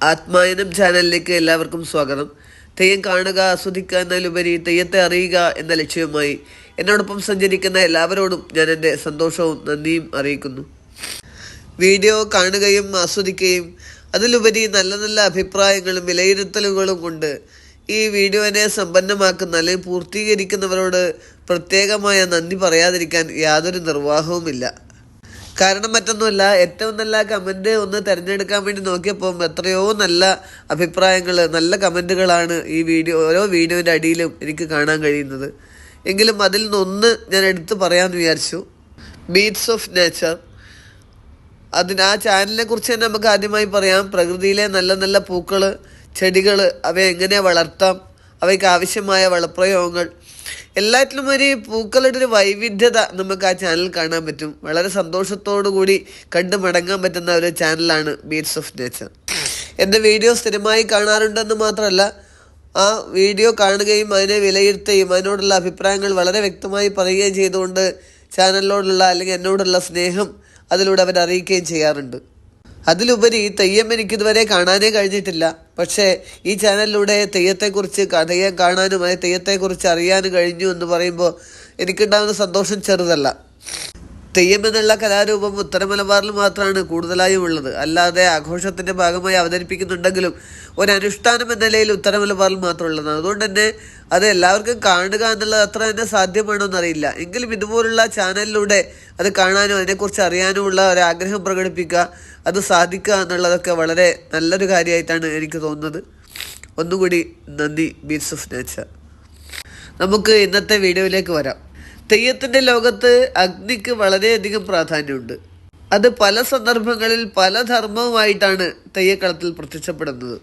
ആത്മായനം ചാനലിലേക്ക് എല്ലാവർക്കും സ്വാഗതം. തെയ്യം കാണുക ആസ്വദിക്കുക എന്നതിലുപരി തെയ്യത്തെ അറിയുക എന്ന ലക്ഷ്യവുമായി എന്നോടൊപ്പം സഞ്ചരിക്കുന്ന എല്ലാവരോടും ഞാൻ എന്റെ സന്തോഷവും നന്ദിയും അറിയിക്കുന്നു. വീഡിയോ കാണുകയും ആസ്വദിക്കുകയും അതിലുപരി നല്ല നല്ല അഭിപ്രായങ്ങളും വിലയിരുത്തലുകളും കൊണ്ട് ഈ വീഡിയോനെ സമ്പന്നമാക്കുന്ന അല്ലെങ്കിൽ പൂർത്തീകരിക്കുന്നവരോട് പ്രത്യേകമായ നന്ദി പറയാതിരിക്കാൻ യാതൊരു നിർവാഹവുമില്ല. കാരണം മറ്റൊന്നുമല്ല ഏറ്റവും നല്ല കമന്റ് ഒന്ന് തിരഞ്ഞെടുക്കാൻ വേണ്ടി നോക്കിയപ്പോൾ എത്രയോ നല്ല അഭിപ്രായങ്ങൾ നല്ല കമന്റുകളാണ് ഈ വീഡിയോ ഓരോ വീഡിയോന്റെ അടിയിലും എനിക്ക് കാണാൻ കഴിയുന്നത്. എങ്കിലും അതിൽ നിന്നൊന്ന് ഞാൻ എടുത്തു പറയാമെന്ന് വിചാരിച്ചു. ബീറ്റ്സ് ഓഫ് നേച്ചർ അതിന് ആ ചാനലിനെ കുറിച്ച് തന്നെ നമുക്ക് ആദ്യമായി പറയാം. പ്രകൃതിയിലെ നല്ല നല്ല പൂക്കൾ ചെടികൾ അവയെ എങ്ങനെ വളർത്താം അവയ്ക്ക് ആവശ്യമായ വളപ്രയോഗങ്ങൾ എല്ലാറ്റിലും ഒരു പൂക്കളുടെ ഒരു വൈവിധ്യത നമുക്ക് ആ ചാനൽ കാണാൻ പറ്റും. വളരെ സന്തോഷത്തോടു കൂടി കണ്ടു മടങ്ങാൻ പറ്റുന്ന ഒരു ചാനലാണ് ബീറ്റ്സ് ഓഫ് നേച്ചർ എന്റെ വീഡിയോ സ്ഥിരമായി കാണാറുണ്ടെന്ന് മാത്രമല്ല ആ വീഡിയോ കാണുകയും അതിനെ വിലയിരുത്തുകയും അതിനോടുള്ള അഭിപ്രായങ്ങൾ വളരെ വ്യക്തമായി പറയുകയും ചെയ്തുകൊണ്ട് ചാനലിനോടുള്ള അല്ലെങ്കിൽ എന്നോടുള്ള സ്നേഹം അതിലൂടെ അവർ അറിയിക്കുകയും ചെയ്യാറുണ്ട്. അതിലുപരി തെയ്യം എനിക്കിതുവരെ കാണാനേ കഴിഞ്ഞിട്ടില്ല. പക്ഷേ ഈ ചാനലിലൂടെ തെയ്യത്തെക്കുറിച്ച് തെയ്യം കാണാനും അതായത് തെയ്യത്തെക്കുറിച്ച് അറിയാനും കഴിഞ്ഞു എന്ന് പറയുമ്പോൾ എനിക്കുണ്ടാകുന്ന സന്തോഷം ചെറുതല്ല. തെയ്യം എന്നുള്ള കലാരൂപം ഉത്തര മലബാറിൽ മാത്രമാണ് കൂടുതലായും ഉള്ളത്. അല്ലാതെ ആഘോഷത്തിന്റെ ഭാഗമായി അവതരിപ്പിക്കുന്നുണ്ടെങ്കിലും ഒരു അനുഷ്ഠാനം എന്ന നിലയിൽ ഉത്തര മലബാറിൽ മാത്രമുള്ളതാണ് അതുകൊണ്ട് തന്നെ അത് എല്ലാവർക്കും കാണുക എന്നുള്ളത് അത്ര തന്നെ സാധ്യമാണോ എന്നറിയില്ല എങ്കിലും ഇതുപോലുള്ള ചാനലിലൂടെ അത് കാണാനും അതിനെക്കുറിച്ച് അറിയാനുമുള്ള ഒരു ആഗ്രഹം പ്രകടിപ്പിക്കുക അത് സാധിക്കുക എന്നുള്ളതൊക്കെ വളരെ നല്ലൊരു കാര്യമായിട്ടാണ് എനിക്ക് തോന്നുന്നത്. ഒന്നുകൂടി നന്ദി ബീറ്റ്സ് ഓഫ് നേച്ചർ. നമുക്ക് ഇന്നത്തെ വീഡിയോയിലേക്ക് വരാം. തെയ്യത്തിന്റെ ലോകത്ത് അഗ്നിക്ക് വളരെയധികം പ്രാധാന്യമുണ്ട്. അത് പല സന്ദർഭങ്ങളിൽ പല ധർമ്മവുമായിട്ടാണ് തെയ്യക്കളത്തിൽ പ്രത്യക്ഷപ്പെടുന്നത്.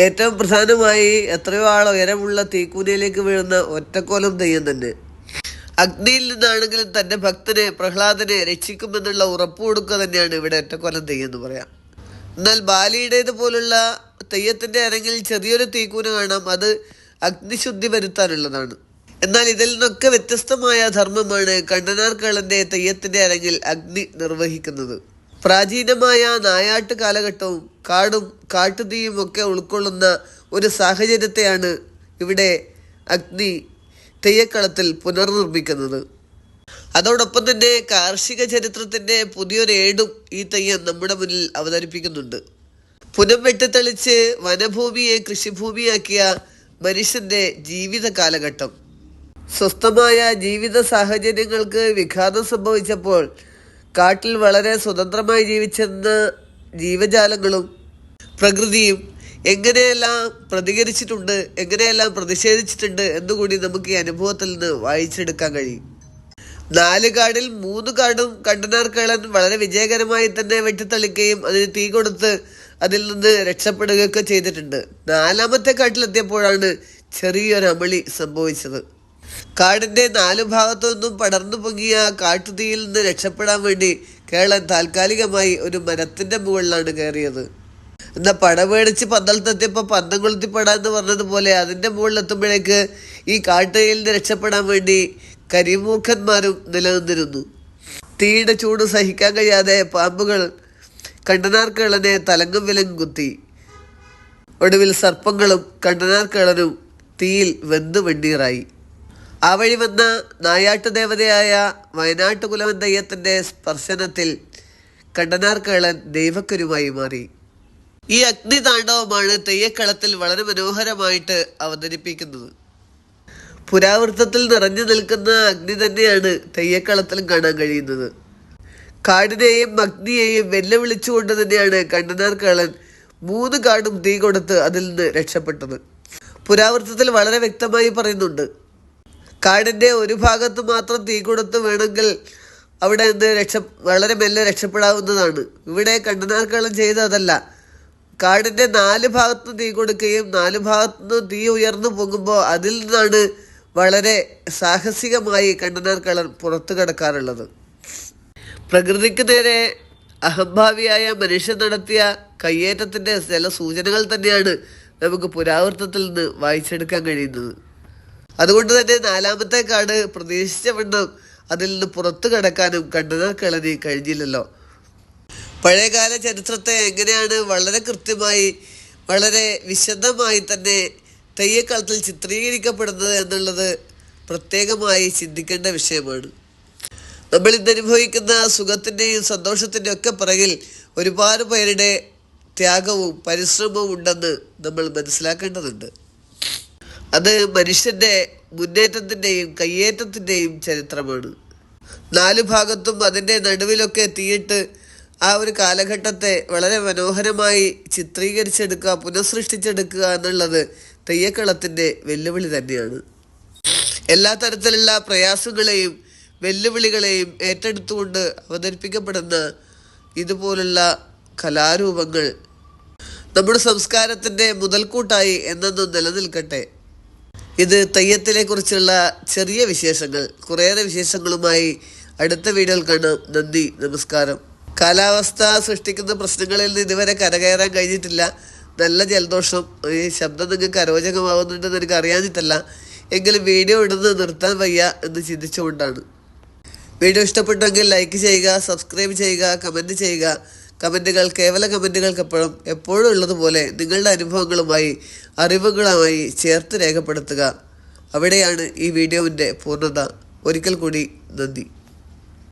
ഏറ്റവും പ്രധാനമായി എത്രയോ ആൾ ഉയരമുള്ള തീക്കൂനയിലേക്ക് വീഴുന്ന ഒറ്റക്കോലം തെയ്യം തന്നെ. അഗ്നിയിൽ നിന്നാണെങ്കിലും തന്റെ ഭക്തനെ പ്രഹ്ലാദനെ രക്ഷിക്കുമെന്നുള്ള ഉറപ്പ് കൊടുക്കുക തന്നെയാണ് ഇവിടെ ഒറ്റക്കോലം തെയ്യം എന്ന് പറയാം. എന്നാൽ ബാലിയുടേത് പോലുള്ള തെയ്യത്തിന്റെ അരങ്ങിൽ ചെറിയൊരു തീക്കൂന കാണാം. അത് അഗ്നിശുദ്ധി വരുത്താനുള്ളതാണ്. എന്നാൽ ഇതിൽ നിന്നൊക്കെ വ്യത്യസ്തമായ ധർമ്മമാണ് കണ്ണനാർക്കാളന്റെ തെയ്യത്തിന്റെ അരങ്ങിൽ അഗ്നി നിർവഹിക്കുന്നത്. പ്രാചീനമായ നായാട്ട് കാലഘട്ടവും കാടും കാട്ടുതീയും ഒക്കെ ഉൾക്കൊള്ളുന്ന ഒരു സാഹചര്യത്തെയാണ് ഇവിടെ അഗ്നി തെയ്യക്കളത്തിൽ പുനർനിർമ്മിക്കുന്നത്. അതോടൊപ്പം തന്നെ കാർഷിക ചരിത്രത്തിന്റെ പുതിയൊരു ഏടും ഈ തെയ്യം നമ്മുടെ മുന്നിൽ അവതരിപ്പിക്കുന്നുണ്ട്. പുനം വെട്ടിത്തെളിച്ച് വനഭൂമിയെ കൃഷിഭൂമിയാക്കിയ മനുഷ്യന്റെ ജീവിത കാലഘട്ടം. സ്വസ്ഥമായ ജീവിത സാഹചര്യങ്ങൾക്ക് വിഘാതം സംഭവിച്ചപ്പോൾ കാട്ടിൽ വളരെ സ്വതന്ത്രമായി ജീവിച്ചെന്ന ജീവജാലങ്ങളും പ്രകൃതിയും എങ്ങനെയെല്ലാം പ്രതികരിച്ചിട്ടുണ്ട് എങ്ങനെയെല്ലാം പ്രതിഷേധിച്ചിട്ടുണ്ട് എന്നുകൂടി നമുക്ക് ഈ അനുഭവത്തിൽ നിന്ന് വായിച്ചെടുക്കാൻ കഴിയും. നാല് കാടിൽ മൂന്ന് കാടും കണ്ടനാർക്കേളൻ വളരെ വിജയകരമായി തന്നെ വെട്ടിത്തളിക്കുകയും അതിന് തീ കൊടുത്ത് അതിൽ നിന്ന് രക്ഷപ്പെടുകയൊക്കെ ചെയ്തിട്ടുണ്ട്. നാലാമത്തെ കാട്ടിലെത്തിയപ്പോഴാണ് ചെറിയൊരു അമളി സംഭവിച്ചത്. കാടിന്റെ നാലു ഭാഗത്തു നിന്നും പടർന്നു പൊങ്ങിയ കാട്ടുതീയിൽ നിന്ന് രക്ഷപ്പെടാൻ വേണ്ടി കേളൻ താൽക്കാലികമായി ഒരു മരത്തിന്റെ മുകളിലാണ് കയറിയത്. എന്നാൽ പട മേടിച്ച് പന്തളത്തെത്തിയപ്പോൾ പന്തം കൊളുത്തിപ്പെടാന്ന് പറഞ്ഞതുപോലെ അതിന്റെ മുകളിൽ എത്തുമ്പോഴേക്ക് ഈ കാട്ടുതീയിൽ നിന്ന് രക്ഷപ്പെടാൻ വേണ്ടി കരിമൂഖന്മാരും നിലനിന്നിരുന്നു. തീയുടെ ചൂട് സഹിക്കാൻ കഴിയാതെ പാമ്പുകൾ കണ്ടനാർക്കേളനെ തലങ്ങും വിലങ്ങും കുത്തി. ഒടുവിൽ സർപ്പങ്ങളും കണ്ടനാർക്കേളനും തീയിൽ വെന്ത് വെണ്ണീറായി. ആ വഴി വന്ന നായാട്ടു ദേവതയായ വയനാട്ടു കുലവന്തയ്യത്തിന്റെ സ്പർശനത്തിൽ കണ്ടനാർക്കേളൻ ദൈവക്കരുമായി മാറി. ഈ അഗ്നി താണ്ഡവമാണ് തെയ്യക്കളത്തിൽ വളരെ മനോഹരമായിട്ട് അവതരിപ്പിക്കുന്നത്. പുരാവൃത്തത്തിൽ നിറഞ്ഞു നിൽക്കുന്ന അഗ്നി തന്നെയാണ് തെയ്യക്കളത്തിലും കാണാൻ കഴിയുന്നത്. കാടിനെയും അഗ്നിയെയും വെല്ലുവിളിച്ചുകൊണ്ട് തന്നെയാണ് കണ്ടനാർക്കേളൻ മൂന്ന് കാടും തീ കൊടുത്ത് അതിൽ നിന്ന് രക്ഷപ്പെട്ടത്. പുരാവൃത്തത്തിൽ വളരെ വ്യക്തമായി പറയുന്നുണ്ട് കാടിന്റെ ഒരു ഭാഗത്ത് മാത്രം തീ കൊടുത്ത് വേണമെങ്കിൽ അവിടെ നിന്ന് രക്ഷ വളരെ മെല്ലെ രക്ഷപ്പെടാവുന്നതാണ്. ഇവിടെ കണ്ടനാർക്കളം ചെയ്തതല്ല. കാടിന്റെ നാല് ഭാഗത്ത് തീ കൊടുക്കുകയും നാല് ഭാഗത്തുനിന്ന് തീ ഉയർന്നു പോകുമ്പോൾ അതിൽ നിന്നാണ് വളരെ സാഹസികമായി കണ്ടനാർക്കളം പുറത്തു കടക്കാറുള്ളത്. പ്രകൃതിക്ക് നേരെ അഹംഭാവിയായ മനുഷ്യൻ നടത്തിയ കയ്യേറ്റത്തിന്റെ ചില സൂചനകൾ തന്നെയാണ് നമുക്ക് പുരാവൃത്തത്തിൽ നിന്ന് വായിച്ചെടുക്കാൻ കഴിയുന്നത്. അതുകൊണ്ട് തന്നെ നാലാമത്തെ കാട് പ്രതീക്ഷിച്ച വണ്ണം അതിൽ നിന്ന് പുറത്തു കടക്കാനും കണ്ടനാർക്കളന് കഴിഞ്ഞില്ലല്ലോ. പഴയകാല ചരിത്രത്തെ എങ്ങനെയാണ് വളരെ കൃത്യമായി വളരെ വിശദമായി തന്നെ തെയ്യക്കളത്തിൽ ചിത്രീകരിക്കപ്പെടുന്നത് എന്നുള്ളത് പ്രത്യേകമായി ചിന്തിക്കേണ്ട വിഷയമാണ്. നമ്മൾ ഇന്ന് അനുഭവിക്കുന്ന സുഖത്തിന്റെയും സന്തോഷത്തിന്റെയും ഒക്കെ പിറകിൽ ഒരുപാട് പേരുടെ ത്യാഗവും പരിശ്രമവും ഉണ്ടെന്ന് നമ്മൾ മനസ്സിലാക്കേണ്ടതുണ്ട്. അത് മനുഷ്യന്റെ മുന്നേറ്റത്തിന്റെയും കയ്യേറ്റത്തിന്റെയും ചരിത്രമാണ്. നാലു ഭാഗത്തും അതിന്റെ നടുവിലൊക്കെ എത്തിയിട്ട് ആ ഒരു കാലഘട്ടത്തെ വളരെ മനോഹരമായി ചിത്രീകരിച്ചെടുക്കുക പുനഃസൃഷ്ടിച്ചെടുക്കുക എന്നുള്ളത് തെയ്യക്കളത്തിന്റെ വെല്ലുവിളി തന്നെയാണ്. എല്ലാ തരത്തിലുള്ള പ്രയാസങ്ങളെയും വെല്ലുവിളികളെയും ഏറ്റെടുത്തുകൊണ്ട് അവതരിപ്പിക്കപ്പെടുന്ന ഇതുപോലുള്ള കലാരൂപങ്ങൾ നമ്മുടെ സംസ്കാരത്തിന്റെ മുതൽക്കൂട്ടായി എന്നെന്നും നിലനിൽക്കട്ടെ. ഇത് തെയ്യത്തിനെ കുറിച്ചുള്ള ചെറിയ വിശേഷങ്ങൾ കുറേയേറെ വിശേഷങ്ങളുമായി അടുത്ത വീഡിയോയിൽ കാണാം. നന്ദി നമസ്കാരം. കാലാവസ്ഥ സൃഷ്ടിക്കുന്ന പ്രശ്നങ്ങളിൽ നിന്ന് ഇതുവരെ കരകയറാൻ കഴിഞ്ഞിട്ടില്ല. നല്ല ജലദോഷം. ഈ ശബ്ദം നിങ്ങൾക്ക് അരോചകമാവുന്നുണ്ടെന്ന് എനിക്ക് അറിയാഞ്ഞിട്ടല്ല. എങ്കിലും വീഡിയോ ഇടുന്നത് നിർത്താൻ വയ്യ എന്ന് ചിന്തിച്ചുകൊണ്ടാണ്. വീഡിയോ ഇഷ്ടപ്പെട്ടെങ്കിൽ ലൈക്ക് ചെയ്യുക സബ്സ്ക്രൈബ് ചെയ്യുക കമന്റ് ചെയ്യുക. കമന്റുകൾ കേവല കമന്റുകൾക്കെപ്പോഴും എപ്പോഴും ഉള്ളതുപോലെ നിങ്ങളുടെ അനുഭവങ്ങളുമായി അറിവുകളുമായി ചേർത്ത് രേഖപ്പെടുത്തുക. അവിടെയാണ് ഈ വീഡിയോവിന്റെ പൂർണത. ഒരിക്കൽ കൂടി നന്ദി.